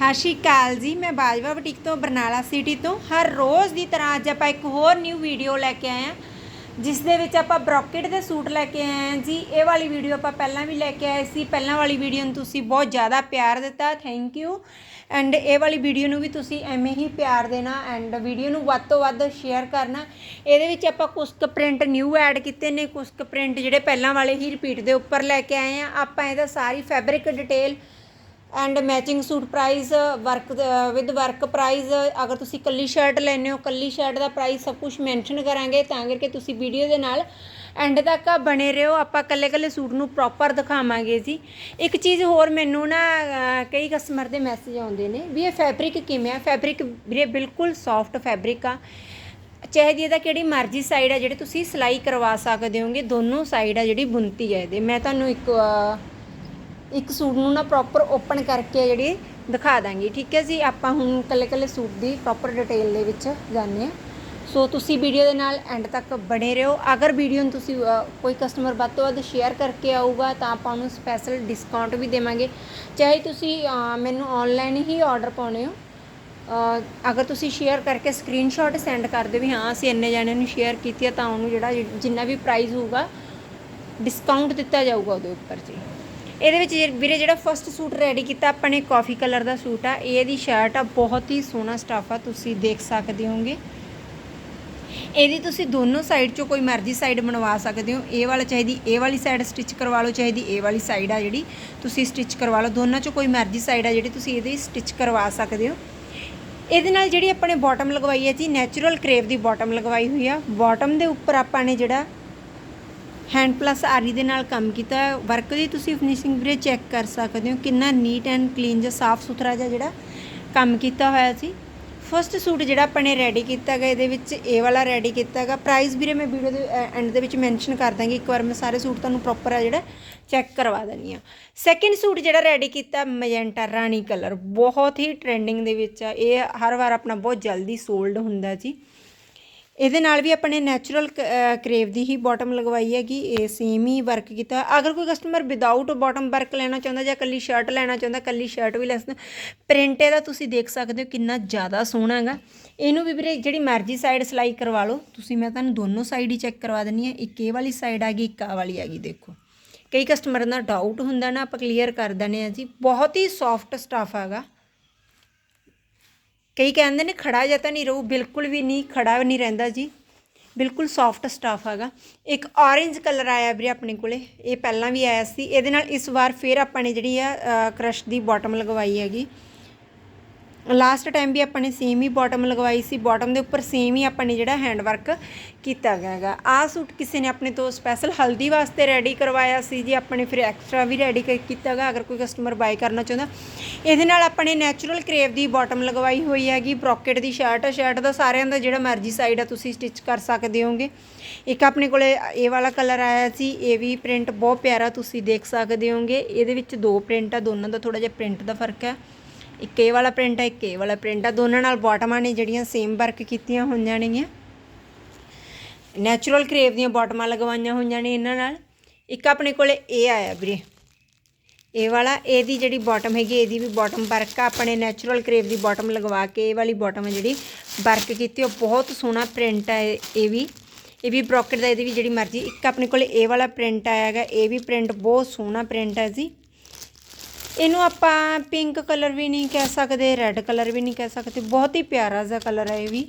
ਸਤਿ ਸ਼੍ਰੀ ਅਕਾਲ ਜੀ, ਮੈਂ ਬਾਜਵਾ ਬੁਟੀਕ ਤੋਂ, ਬਰਨਾਲਾ ਸਿਟੀ ਤੋਂ। ਹਰ ਰੋਜ਼ ਦੀ ਤਰ੍ਹਾਂ ਅੱਜ ਆਪਾਂ ਇੱਕ ਹੋਰ ਨਿਊ ਵੀਡੀਓ ਲੈ ਕੇ ਆਏ ਹਾਂ। ਜਿਸ ਦੇ ਵਿੱਚ ਆਪਾਂ ਬ੍ਰੋਕੇਟ ਦੇ ਸੂਟ ਲੈ ਕੇ ਆਏ ਹਾਂ ਜੀ। ਇਹ ਵਾਲੀ ਵੀਡੀਓ ਆਪਾਂ ਪਹਿਲਾਂ ਵੀ ਲੈ ਕੇ ਆਏ ਸੀ। ਪਹਿਲਾਂ ਵਾਲੀ ਵੀਡੀਓ ਨੂੰ ਤੁਸੀਂ ਬਹੁਤ ਜ਼ਿਆਦਾ ਪਿਆਰ ਦਿੱਤਾ। ਥੈਂਕ ਯੂ ਐਂਡ ਇਹ ਵਾਲੀ ਵੀਡੀਓ ਨੂੰ ਵੀ ਤੁਸੀਂ ਐਵੇਂ ਹੀ ਪਿਆਰ ਦੇਣਾ ਐਂਡ ਵੀਡੀਓ ਨੂੰ ਵੱਧ ਤੋਂ ਵੱਧ ਸ਼ੇਅਰ ਕਰਨਾ। ਇਹਦੇ ਵਿੱਚ ਆਪਾਂ ਕੁਝ ਕੁ ਪ੍ਰਿੰਟ ਨਿਊ ਐਡ ਕੀਤੇ ਨੇ। ਕੁਝ ਕੁ ਪ੍ਰਿੰਟ ਜਿਹੜੇ ਪਹਿਲਾਂ ਵਾਲੇ ਹੀ ਰਿਪੀਟ ਦੇ ਉੱਪਰ ਲੈ ਕੇ ਆਏ ਆ ਆਪਾਂ ਇਹਦਾ ਸਾਰੀ fabric detail and matching suit price work with work price ਅਗਰ ਤੁਸੀਂ ਕੱਲੀ ਸ਼ਰਟ ਲੈਣੇ ਹੋ, ਕੱਲੀ ਸ਼ਰਟ ਦਾ ਪ੍ਰਾਈਸ ਸਭ ਕੁਝ ਮੈਂਸ਼ਨ ਕਰਾਂਗੇ, ਤਾਂ ਕਰਕੇ ਤੁਸੀਂ ਵੀਡੀਓ ਦੇ ਨਾਲ ਐਂਡ ਤੱਕ ਬਣੇ ਰਹੋ। ਆਪਾਂ ਕੱਲੇ ਕੱਲੇ ਸੂਟ ਨੂੰ ਪ੍ਰੋਪਰ ਦਿਖਾਵਾਂਗੇ ਜੀ। ਇੱਕ ਚੀਜ਼ ਹੋਰ ਮੈਨੂੰ ਨਾ ਕਈ ਕਸਟਮਰ ਦੇ ਮੈਸੇਜ ਆਉਂਦੇ ਨੇ ਵੀ ਇਹ ਫੈਬਰਿਕ ਕਿਵੇਂ ਆ? ਫੈਬਰਿਕ ਵੀਰੇ ਬਿਲਕੁਲ ਸੌਫਟ ਫੈਬਰਿਕ ਆ। ਚਾਹੇ ਦੀ ਇਹਦਾ ਕਿਹੜੀ ਮਰਜ਼ੀ ਸਾਈਡ ਆ, ਜਿਹੜੇ ਤੁਸੀਂ ਸਿਲਾਈ ਕਰਵਾ ਸਕਦੇ ਹੋਗੇ, ਦੋਨੋਂ ਸਾਈਡ ਆ ਜਿਹੜੀ ਬੁਣਤੀ ਹੈ ਇਹਦੇ। ਮੈਂ ਤੁਹਾਨੂੰ ਇੱਕ ਇੱਕ ਸੂਟ ਨੂੰ ਨਾ ਪ੍ਰੋਪਰ ਓਪਨ ਕਰਕੇ ਜਿਹੜੀ ਦਿਖਾ ਦਾਂਗੀ, ਠੀਕ ਹੈ ਜੀ? ਆਪਾਂ ਹੁਣ ਕੱਲੇ ਕੱਲੇ ਸੂਟ ਦੀ ਪ੍ਰੋਪਰ ਡਿਟੇਲ ਦੇ ਵਿੱਚ ਜਾਣਦੇ ਹਾਂ। ਸੋ ਤੁਸੀਂ ਵੀਡੀਓ ਦੇ ਨਾਲ ਐਂਡ ਤੱਕ ਬਣੇ ਰਹੋ। ਅਗਰ ਵੀਡੀਓ ਨੂੰ ਤੁਸੀਂ ਕੋਈ ਕਸਟਮਰ ਵੱਧ ਤੋਂ ਵੱਧ ਸ਼ੇਅਰ ਕਰਕੇ ਆਊਗਾ, ਤਾਂ ਆਪਾਂ ਉਹਨੂੰ ਸਪੈਸ਼ਲ ਡਿਸਕਾਊਂਟ ਵੀ ਦੇਵਾਂਗੇ। ਚਾਹੇ ਤੁਸੀਂ ਮੈਨੂੰ ਆਨਲਾਈਨ ਹੀ ਆਰਡਰ ਪਾਉਣੇ ਹੋ ਅਗਰ ਤੁਸੀਂ ਸ਼ੇਅਰ ਕਰਕੇ ਸਕਰੀਨਸ਼ਾਟ ਸੈਂਡ ਕਰ ਦਿਓ ਵੀ ਹਾਂ, ਅਸੀਂ ਇੰਨੇ ਜਣਿਆਂ ਨੂੰ ਸ਼ੇਅਰ ਕੀਤੀ ਆ ਤਾਂ ਉਹਨੂੰ ਜਿਹੜਾ ਜਿੰਨਾ ਵੀ ਪ੍ਰਾਈਸ ਹੋਊਗਾ ਡਿਸਕਾਊਂਟ ਦਿੱਤਾ ਜਾਊਗਾ ਉਹਦੇ ਉੱਪਰ ਜੀ। ਇਹਦੇ ਵਿੱਚ ਵੀਰੇ ਜਿਹੜਾ ਫਸਟ ਸੂਟ ਰੈਡੀ ਕੀਤਾ, ਆਪਾਂ ਨੇ ਕਾਫੀ ਕਲਰ ਦਾ ਸੂਟ ਆ, ਇਹ ਇਹਦੀ ਸ਼ਰਟ ਆ, ਬਹੁਤ ਹੀ ਸੋਹਣਾ ਸਟਾਫ ਆ, ਤੁਸੀਂ ਦੇਖ ਸਕਦੇ ਹੋਗੇ ਇਹਦੀ ਤੁਸੀਂ ਦੋਨੋਂ ਸਾਈਡ ਚੋਂ ਕੋਈ ਮਰਜ਼ੀ ਸਾਈਡ ਬਣਵਾ ਸਕਦੇ ਹੋ। ਇਹ ਵਾਲਾ ਚਾਹੀਦੀ, ਇਹ ਵਾਲੀ ਸਾਈਡ ਸਟਿਚ ਕਰਵਾ ਲਓ, ਚਾਹੀਦੀ ਇਹ ਵਾਲੀ ਸਾਈਡ ਆ ਜਿਹੜੀ ਤੁਸੀਂ ਸਟਿਚ ਕਰਵਾ ਲਓ। ਦੋਨਾਂ ਚੋਂ ਕੋਈ ਮਰਜ਼ੀ ਸਾਈਡ ਆ ਜਿਹੜੀ ਤੁਸੀਂ ਇਹਦੀ ਸਟਿਚ ਕਰਵਾ ਸਕਦੇ ਹੋ। ਇਹਦੇ ਨਾਲ ਜਿਹੜੀ ਆਪਾਂ ਨੇ ਬਾਟਮ ਲਗਵਾਈ ਹੈ ਜੀ ਨੈਚੁਰਲ ਕਰੇਵ ਦੀ ਬਾਟਮ ਲਗਵਾਈ ਹੋਈ ਆ। ਬਾਟਮ ਦੇ ਉੱਪਰ ਆਪਾਂ ਨੇ ਜਿਹੜਾ ਹੈਂਡ ਪਲੱਸ ਆਰੀ ਦੇ ਨਾਲ ਕੰਮ ਕੀਤਾ ਵਰਕ ਦੀ ਤੁਸੀਂ ਫਿਨਿਸ਼ਿੰਗ ਵੀਰੇ ਚੈੱਕ ਕਰ ਸਕਦੇ ਹੋ ਕਿੰਨਾ ਨੀਟ ਐਂਡ ਕਲੀਨ ਜਿਹਾ ਸਾਫ਼ ਸੁਥਰਾ ਜਿਹਾ ਜਿਹੜਾ ਕੰਮ ਕੀਤਾ ਹੋਇਆ ਸੀ। ਫਸਟ ਸੂਟ ਜਿਹੜਾ ਆਪਾਂ ਨੇ ਰੈਡੀ ਕੀਤਾ ਗਾ ਇਹਦੇ ਵਿੱਚ ਇਹ ਵਾਲਾ ਰੈਡੀ ਕੀਤਾ ਗਾ ਪ੍ਰਾਈਸ ਵੀਰੇ ਮੈਂ ਵੀਡੀਓ ਦੇ ਐਂਡ ਦੇ ਵਿੱਚ ਮੈਂਸ਼ਨ ਕਰ ਦਾਂਗੀ। ਇੱਕ ਵਾਰ ਮੈਂ ਸਾਰੇ ਸੂਟ ਤੁਹਾਨੂੰ ਪ੍ਰੋਪਰ ਆ ਜਿਹੜਾ ਚੈੱਕ ਕਰਵਾ ਦਿੰਦੀ ਆ ਸੈਕਿੰਡ ਸੂਟ ਜਿਹੜਾ ਰੈਡੀ ਕੀਤਾ ਮੈਜੈਂਟਾ ਰਾਣੀ ਕਲਰ ਬਹੁਤ ਹੀ ਟ੍ਰੈਂਡਿੰਗ ਦੇ ਵਿੱਚ ਆ। ਇਹ ਹਰ ਵਾਰ ਆਪਣਾ ਬਹੁਤ ਜਲਦੀ ਸੋਲਡ ਹੁੰਦਾ ਜੀ। ਇਹਦੇ ਨਾਲ ਵੀ ਆਪਣੇ ਨੈਚੁਰਲ ਕਰੇਵ ਦੀ ਹੀ ਬਾਟਮ ਲਗਵਾਈ ਹੈਗੀ, ਇਹ ਸੇਮ ਹੀ ਵਰਕ ਕੀਤਾ। ਅਗਰ ਕੋਈ ਕਸਟਮਰ ਵਿਦਆਊਟ ਬਾਟਮ ਵਰਕ ਲੈਣਾ ਚਾਹੁੰਦਾ ਜਾਂ ਕੱਲੀ ਸ਼ਰਟ ਲੈਣਾ ਚਾਹੁੰਦਾ, ਕੱਲੀ ਸ਼ਰਟ ਵੀ ਲੈ ਸਕਦਾ ਪ੍ਰਿੰਟ ਇਹਦਾ ਤੁਸੀਂ ਦੇਖ ਸਕਦੇ ਹੋ ਕਿੰਨਾ ਜ਼ਿਆਦਾ ਸੋਹਣਾ ਹੈਗਾ। ਇਹਨੂੰ ਵੀ ਵੀਰੇ ਜਿਹੜੀ ਮਰਜ਼ੀ ਸਾਈਡ ਸਿਲਾਈ ਕਰਵਾ ਲਓ, ਤੁਸੀਂ ਮੈਂ ਤੁਹਾਨੂੰ ਦੋਨੋਂ ਸਾਈਡ ਹੀ ਚੈੱਕ ਕਰਵਾ ਦਿੰਨੀ ਆ ਇੱਕ ਇਹ ਵਾਲੀ ਸਾਈਡ ਆ ਗਈ ਇੱਕ ਆ ਵਾਲੀ ਆ ਗਈ ਦੇਖੋ। ਕਈ ਕਸਟਮਰ ਦਾ ਡਾਊਟ ਹੁੰਦਾ ਨਾ, ਆਪਾਂ ਕਲੀਅਰ ਕਰ ਦਿੰਦੇ ਆ ਜੀ। ਬਹੁਤ ਹੀ ਸੌਫਟ ਸਟਫ ਹੈਗਾ। ਕਈ ਕਹਿੰਦੇ ਨੇ ਖੜਾ ਜਾਂ ਤਾਂ ਨਹੀਂ ਰਹੂ, ਬਿਲਕੁਲ ਵੀ ਨਹੀਂ, ਖੜਾ ਨਹੀਂ ਰਹਿੰਦਾ ਜੀ। ਬਿਲਕੁਲ ਸੌਫਟ ਸਟਾਫ ਹੈਗਾ। ਇੱਕ orange ਕਲਰ ਆਇਆ ਵੀਰੇ ਆਪਣੇ ਕੋਲੇ, ਇਹ ਪਹਿਲਾਂ ਵੀ ਆਇਆ ਸੀ। ਇਹਦੇ ਨਾਲ ਇਸ ਵਾਰ ਫੇਰ ਆਪਾਂ ਨੇ ਜਿਹੜੀ ਆ ਕਰਸ਼ ਦੀ ਬਾਟਮ ਲਗਵਾਈ ਹੈਗੀ। ਲਾਸਟ ਟਾਈਮ ਵੀ ਆਪਾਂ ਨੇ ਸੇਮ ਹੀ ਬਾਟਮ ਲਗਵਾਈ ਸੀ। ਬਾਟਮ ਦੇ ਉੱਪਰ ਸੇਮ ਹੀ ਆਪਾਂ ਨੇ ਜਿਹੜਾ ਹੈਂਡ ਵਰਕ ਕੀਤਾ ਗਿਆ ਹੈਗਾ। ਆਹ ਸੂਟ ਕਿਸੇ ਨੇ ਆਪਣੇ ਤੋਂ ਸਪੈਸ਼ਲ ਹਲਦੀ ਵਾਸਤੇ ਰੈਡੀ ਕਰਵਾਇਆ ਸੀ ਜੀ। ਆਪਣੇ ਫਿਰ ਐਕਸਟਰਾ ਵੀ ਰੈਡੀ ਕੀਤਾ ਹੈਗਾ। ਅਗਰ ਕੋਈ ਕਸਟਮਰ ਬਾਈ ਕਰਨਾ ਚਾਹੁੰਦਾ, ਇਹਦੇ ਨਾਲ ਆਪਾਂ ਨੇ ਨੈਚੁਰਲ ਕਰੇਵ ਦੀ ਬਾਟਮ ਲਗਵਾਈ ਹੋਈ ਹੈਗੀ। ਬ੍ਰੋਕੇਟ ਦੀ ਸ਼ਰਟ ਹੈ ਸ਼ਰਟ ਦਾ ਸਾਰਿਆਂ ਦਾ ਜਿਹੜਾ ਮਰਜ਼ੀ ਸਾਈਡ ਆ, ਤੁਸੀਂ ਸਟਿਚ ਕਰ ਸਕਦੇ ਹੋਗੇ। ਇੱਕ ਆਪਣੇ ਕੋਲੇ ਇਹ ਵਾਲਾ ਕਲਰ ਆਇਆ ਸੀ। ਇਹ ਵੀ ਪ੍ਰਿੰਟ ਬਹੁਤ ਪਿਆਰਾ ਤੁਸੀਂ ਦੇਖ ਸਕਦੇ ਹੋਗੇ। ਇਹਦੇ ਵਿੱਚ ਦੋ ਪ੍ਰਿੰਟ ਆ। ਦੋਨਾਂ ਦਾ ਥੋੜਾ ਜਿਹਾ ਪ੍ਰਿੰਟ ਦਾ ਫ਼ਰਕ ਹੈ ਇੱਕ ਇਹ ਵਾਲਾ ਪ੍ਰਿੰਟ ਹੈ ਇੱਕ ਇਹ ਵਾਲਾ ਪ੍ਰਿੰਟ ਆ। ਦੋਨਾਂ ਨਾਲ ਬਾਟਮਾਂ ਨੇ ਜਿਹੜੀਆਂ ਸੇਮ ਵਰਕ ਕੀਤੀਆਂ ਹੋਈਆਂ ਨੇਗੀਆਂ। ਨੈਚੁਰਲ ਕਰੇਵ ਦੀਆਂ ਬਾਟਮਾਂ ਲਗਵਾਈਆਂ ਹੋਈਆਂ ਨੇ ਇਹਨਾਂ ਨਾਲ। ਇੱਕ ਆਪਣੇ ਕੋਲੇ ਇਹ ਆਇਆ ਵੀਰੇ। ਇਹ ਵਾਲਾ ਇਹਦੀ ਜਿਹੜੀ ਬਾਟਮ ਹੈਗੀ ਇਹਦੀ ਵੀ ਬਾਟਮ ਵਰਕ ਆ। ਆਪਣੇ ਨੈਚੁਰਲ ਕਰੇਵ ਦੀ ਬਾਟਮ ਲਗਵਾ ਕੇ ਇਹ ਵਾਲੀ ਬਾਟਮ ਹੈ ਜਿਹੜੀ ਵਰਕ ਕੀਤੀ। ਉਹ ਬਹੁਤ ਸੋਹਣਾ ਪ੍ਰਿੰਟ ਹੈ ਇਹ ਵੀ। ਇਹ ਵੀ ਬ੍ਰੋਕਟ ਦਾ, ਇਹਦੀ ਵੀ ਜਿਹੜੀ ਮਰਜ਼ੀ। ਇੱਕ ਆਪਣੇ ਕੋਲੇ ਇਹ ਵਾਲਾ ਪ੍ਰਿੰਟ ਆਇਆ ਹੈਗਾ। ਇਹ ਵੀ ਪ੍ਰਿੰਟ ਬਹੁਤ ਸੋਹਣਾ ਪ੍ਰਿੰਟ ਹੈ ਜੀ। ਇਹਨੂੰ ਆਪਾਂ ਪਿੰਕ ਕਲਰ ਵੀ ਨਹੀਂ ਕਹਿ ਸਕਦੇ ਰੈੱਡ ਕਲਰ ਵੀ ਨਹੀਂ ਕਹਿ ਸਕਦੇ। ਬਹੁਤ ਹੀ ਪਿਆਰਾ ਜਿਹਾ ਕਲਰ ਹੈ ਇਹ ਵੀ।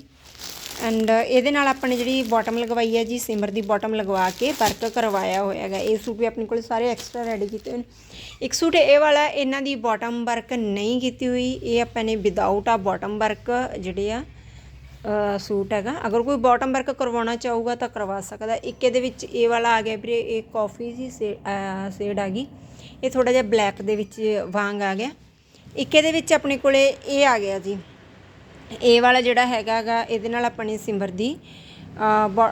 ਐਂਡ ਇਹਦੇ ਨਾਲ ਆਪਾਂ ਨੇ ਜਿਹੜੀ ਬਾਟਮ ਲਗਵਾਈ ਹੈ ਜੀ, ਸਿਮਰ ਦੀ ਬਾਟਮ ਲਗਵਾ ਕੇ ਵਰਕ ਕਰਵਾਇਆ ਹੋਇਆ ਹੈਗਾ। ਇਹ ਸੂਟ ਵੀ ਆਪਣੇ ਕੋਲ ਸਾਰੇ ਐਕਸਟਰਾ ਰੈਡੀ ਕੀਤੇ ਹੋਏ ਨੇ। ਇੱਕ ਸੂਟ ਇਹ ਵਾਲਾ, ਇਹਨਾਂ ਦੀ ਬਾਟਮ ਵਰਕ ਨਹੀਂ ਕੀਤੀ ਹੋਈ। ਇਹ ਆਪਾਂ ਨੇ ਵਿਦਆਊਟ ਆ ਬਾਟਮ ਵਰਕ ਜਿਹੜੇ ਆ ਸੂਟ ਹੈਗਾ। ਅਗਰ ਕੋਈ ਬਾਟਮ ਵਰਕ ਕਰਵਾਉਣਾ ਚਾਹੂਗਾ ਤਾਂ ਕਰਵਾ ਸਕਦਾ। ਇੱਕ ਇਹਦੇ ਵਿੱਚ ਇਹ ਵਾਲਾ ਆ ਗਿਆ ਵੀਰੇ, ਇਹ ਕਾਫੀ ਜੀ ਸ਼ੇਡ ਆ ਗਈ। ਇਹ ਥੋੜਾ ਜਿਹਾ ਬਲੈਕ ਦੇ ਵਿੱਚ ਵਾਂਗ ਆ ਗਿਆ। ਇੱਕ ਇਹਦੇ ਵਿੱਚ ਆਪਣੇ ਕੋਲੇ ਇਹ ਆ ਗਿਆ ਜੀ। ਇਹ ਵਾਲਾ ਜਿਹੜਾ ਹੈਗਾਗਾ ਇਹਦੇ ਨਾਲ ਆਪਣੀ ਸਿਮਰ ਦੀ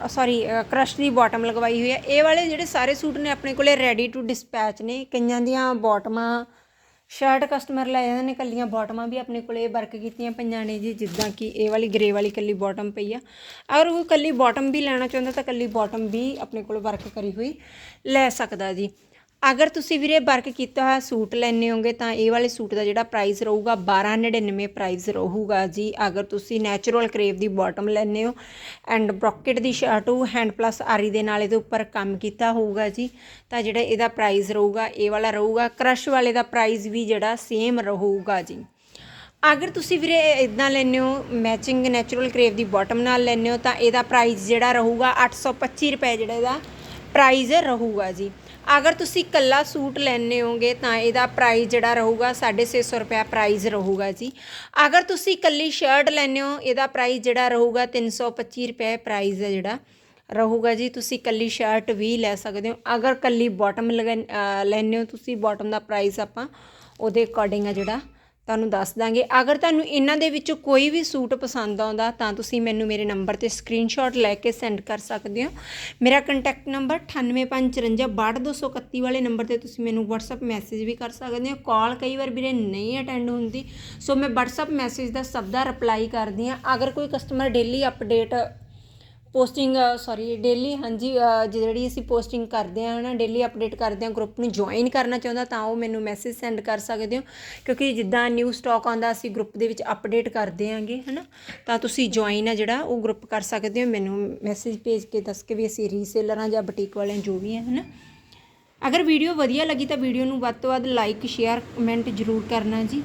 ਸੌਰੀ ਕ੍ਰਸ਼ ਦੀ ਬਾਟਮ ਲਗਵਾਈ ਹੋਈ ਹੈ ਇਹ ਵਾਲੇ ਜਿਹੜੇ ਸਾਰੇ ਸੂਟ ਨੇ ਆਪਣੇ ਕੋਲੇ ਰੈਡੀ ਟੂ ਡਿਸਪੈਚ ਨੇ। ਕਈਆਂ ਦੀਆਂ ਬਾਟਮਾਂ ਸ਼ਰਟ ਕਸਟਮਰ ਲੈ ਜਾਂਦੇ ਨੇ, ਕੱਲੀਆਂ ਬਾਟਮਾਂ ਵੀ ਆਪਣੇ ਕੋਲੇ ਵਰਕ ਕੀਤੀਆਂ ਪਈਆਂ ਨੇ ਜੀ, ਜਿੱਦਾਂ ਕਿ ਇਹ ਵਾਲੀ ਗ੍ਰੇ ਵਾਲੀ ਕੱਲੀ ਬਾਟਮ ਪਈ ਆ। ਅਗਰ ਉਹ ਕੱਲੀ ਬਾਟਮ ਵੀ ਲੈਣਾ ਚਾਹੁੰਦਾ ਤਾਂ ਕੱਲੀ ਬਾਟਮ ਵੀ ਆਪਣੇ ਕੋਲ ਵਰਕ ਕਰੀ ਹੋਈ ਲੈ ਸਕਦਾ ਜੀ। ਅਗਰ ਤੁਸੀਂ ਵੀਰੇ ਵਰਕ ਕੀਤਾ ਹੋਇਆ ਸੂਟ ਲੈਣੇ ਹੋਗੇ ਤਾਂ ਇਹ ਵਾਲੇ ਸੂਟ ਦਾ ਜਿਹੜਾ ਪ੍ਰਾਈਸ ਰਹੂਗਾ 1299 ਪ੍ਰਾਈਸ ਰਹੂਗਾ ਜੀ। ਅਗਰ ਤੁਸੀਂ ਨੈਚੁਰਲ ਕਰੇਵ ਦੀ ਬਾਟਮ ਲੈਣੇ ਹੋ ਐਂਡ ਬ੍ਰੋਕਟ ਦੀ ਸ਼ਰਟ ਹੋ ਹੈਂਡ ਪਲੱਸ ਆਰੀ ਦੇ ਨਾਲ ਇਹਦੇ ਉੱਪਰ ਕੰਮ ਕੀਤਾ ਹੋਊਗਾ ਜੀ, ਤਾਂ ਜਿਹੜਾ ਇਹਦਾ ਪ੍ਰਾਈਸ ਰਹੂਗਾ, ਇਹ ਵਾਲਾ ਰਹੂਗਾ। ਕ੍ਰਸ਼ ਵਾਲੇ ਦਾ ਪ੍ਰਾਈਸ ਵੀ ਜਿਹੜਾ ਸੇਮ ਰਹੂਗਾ ਜੀ। ਅਗਰ ਤੁਸੀਂ ਵੀਰੇ ਇਦਾਂ ਲੈਂਦੇ ਹੋ ਮੈਚਿੰਗ ਨੈਚੁਰਲ ਕਰੇਵ ਦੀ ਬਾਟਮ ਨਾਲ ਲੈਂਦੇ ਹੋ, ਤਾਂ ਇਹਦਾ ਪ੍ਰਾਈਸ ਜਿਹੜਾ ਰਹੂਗਾ 825 ਰੁਪਏ ਜਿਹੜਾ ਇਹਦਾ ਪ੍ਰਾਈਜ਼ ਰਹੂਗਾ ਜੀ। ਅਗਰ ਤੁਸੀਂ ਕੱਲਾ ਸੂਟ ਲੈਣੇ ਹੋਗੇ ਤਾਂ ਇਹਦਾ ਪ੍ਰਾਈਸ ਜਿਹੜਾ ਰਹੂਗਾ 650 ਰੁਪਏ ਪ੍ਰਾਈਸ ਰਹੂਗਾ ਜੀ। ਅਗਰ ਤੁਸੀਂ ਕੱਲੀ ਸ਼ਰਟ ਲੈਣੇ ਹੋ, ਇਹਦਾ ਪ੍ਰਾਈਸ ਜਿਹੜਾ ਰਹੂਗਾ 325 ਰੁਪਏ ਪ੍ਰਾਈਸ ਹੈ ਜਿਹੜਾ ਰਹੂਗਾ ਜੀ। ਤੁਸੀਂ ਕੱਲੀ ਸ਼ਰਟ ਵੀ ਲੈ ਸਕਦੇ ਹੋ। ਅਗਰ ਕੱਲੀ ਬਾਟਮ ਲੈਣੇ ਹੋ, ਤੁਸੀਂ ਬਾਟਮ ਦਾ ਪ੍ਰਾਈਸ ਆਪਾਂ ਉਹਦੇ ਅਕੋਰਡਿੰਗ ਆ ਜਿਹੜਾ ਤੁਹਾਨੂੰ ਦੱਸ ਦਾਂਗੇ। ਅਗਰ ਤੁਹਾਨੂੰ ਇਹਨਾਂ ਦੇ ਵਿੱਚੋਂ ਕੋਈ ਵੀ ਸੂਟ ਪਸੰਦ ਆਉਂਦਾ, ਤਾਂ ਤੁਸੀਂ ਮੈਨੂੰ ਮੇਰੇ ਨੰਬਰ ਤੇ ਸਕਰੀਨਸ਼ਾਟ ਲੈ ਕੇ ਸੈਂਡ ਕਰ ਸਕਦੇ ਹੋ। ਮੇਰਾ ਕੰਟੈਕਟ ਨੰਬਰ 9854562231 ਵਾਲੇ ਨੰਬਰ ਤੇ ਤੁਸੀਂ ਮੈਨੂੰ WhatsApp ਮੈਸੇਜ ਵੀ ਕਰ ਸਕਦੇ ਹੋ। ਕਾਲ ਕਈ ਵਾਰ ਵੀਰੇ ਨਹੀਂ ਅਟੈਂਡ ਹੁੰਦੀ। ਸੋ ਮੈਂ WhatsApp ਮੈਸੇਜ ਦਾ ਸਭ ਦਾ ਰਿਪਲਾਈ ਕਰਦੀ ਹਾਂ। ਅਗਰ ਕੋਈ customer daily update posting sorry daily ਹਾਂਜੀ ਜਿਹੜੀ ਅਸੀਂ ਪੋਸਟਿੰਗ ਕਰਦੇ ਹਾਂ, ਹਨਾ ਡੇਲੀ ਅਪਡੇਟ ਕਰਦੇ ਹਾਂ ਗਰੁੱਪ ਨੂੰ ਜੁਆਇਨ ਕਰਨਾ ਚਾਹੁੰਦਾ ਤਾਂ ਉਹ ਮੈਨੂੰ ਮੈਸੇਜ ਸੈਂਡ ਕਰ ਸਕਦੇ ਹੋ, ਕਿਉਂਕਿ ਜਿੱਦਾਂ ਨਿਊ ਸਟਾਕ ਆਉਂਦਾ, ਅਸੀਂ ਗਰੁੱਪ ਦੇ ਵਿੱਚ ਅਪਡੇਟ ਕਰਦੇ ਆਂਗੇ ਹਨਾ, ਤਾਂ ਤੁਸੀਂ ਜੁਆਇਨ ਆ ਜਿਹੜਾ, ਉਹ ਗਰੁੱਪ ਕਰ ਸਕਦੇ ਹੋ, ਮੈਨੂੰ ਮੈਸੇਜ ਭੇਜ ਕੇ ਦੱਸ ਕੇ ਵੀ ਅਸੀਂ ਰੀਸੇਲਰ ਹਾਂ ਜਾਂ ਬੁਟੀਕ ਵਾਲਿਆਂ ਜੋ ਵੀ ਹੈ, ਹਨਾ। ਅਗਰ ਵੀਡੀਓ ਵਧੀਆ ਲੱਗੀ ਤਾਂ ਵੀਡੀਓ ਨੂੰ ਵੱਧ ਤੋਂ ਵੱਧ ਲਾਈਕ ਸ਼ੇਅਰ ਕਮੈਂਟ ਜ਼ਰੂਰ ਕਰਨਾ ਜੀ।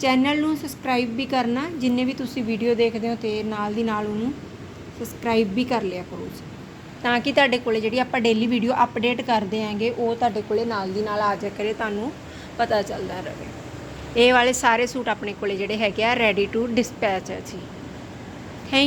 ਚੈਨਲ ਨੂੰ ਸਬਸਕ੍ਰਾਈਬ ਵੀ ਕਰਨਾ, ਜਿੰਨੇ ਵੀ ਤੁਸੀਂ ਵੀਡੀਓ ਦੇਖਦੇ ਹੋ ਤੇ ਨਾਲ ਦੀ ਨਾਲ ਉਹਨੂੰ ਸਬਸਕ੍ਰਾਈਬ ਵੀ ਕਰ ਲਿਆ ਕਰੋ ਜੀ। ਤਾਂ ਕਿ ਤੁਹਾਡੇ ਕੋਲੇ ਜਿਹੜੀ ਆਪਾਂ ਡੇਲੀ ਵੀਡੀਓ ਅਪਡੇਟ ਕਰਦੇ ਆਂਗੇ, ਉਹ ਤੁਹਾਡੇ ਕੋਲੇ ਨਾਲ ਦੀ ਨਾਲ ਆ ਜਾ ਕਰੇ, ਤੁਹਾਨੂੰ ਪਤਾ ਚੱਲਦਾ ਰਹੇ। ਇਹ ਵਾਲੇ ਸਾਰੇ ਸੂਟ ਆਪਣੇ ਕੋਲੇ ਜਿਹੜੇ ਹੈਗੇ ਆ ਰੈਡੀ ਟੂ ਡਿਸਪੈਚ ਹੈ ਜੀ।